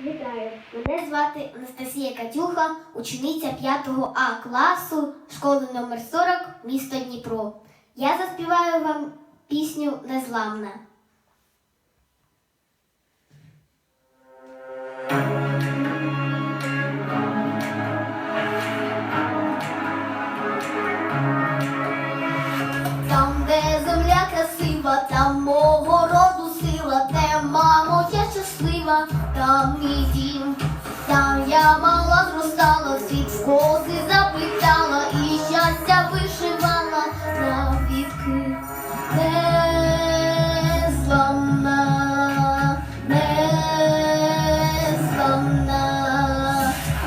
Вітаю! Мене звати Анастасія Катюха, учениця 5 А класу школи номер 40 місто Дніпро. Я заспіваю вам пісню Незламна. Там, там я мала зростала, всі кози заплітала і щастя вишивала на віки. Незламна, незламна,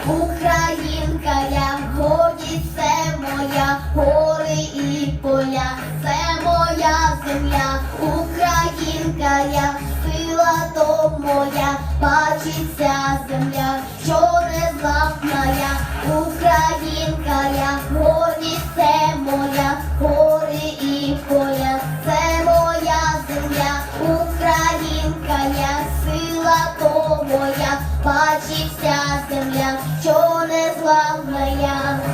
Українка, я гордість це моя, гори і поля, це моя земля, Українка, я сила то моя, бачиться земля, що не зламна я, Українка, я гордість це моя, гори і поля, це моя земля, Українка, я сила то моя, бачиться земля, що не зламна я.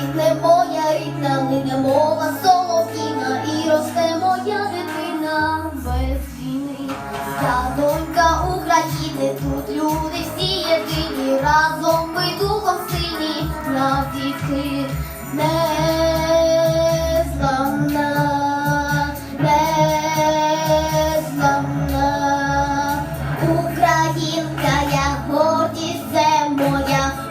Квітне моя рідна, лине мова солов'їна, і росте моя дитина без війни. Я донька України, тут люди всі єдині, разом ми духом сині навіки незламна, незламна. Українка, я гордість, це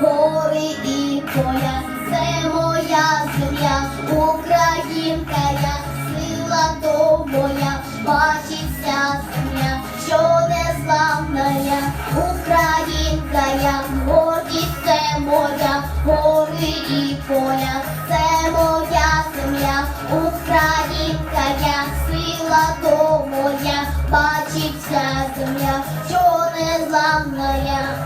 гори і поля, це моя земля, Українка, я сила то моя, бачиться земля, що не зламна. Я, Українка, я гордість, це моя, гори і поля, це моя земля, Українка, я сила то моя, бачиться земля, що не зламна. я.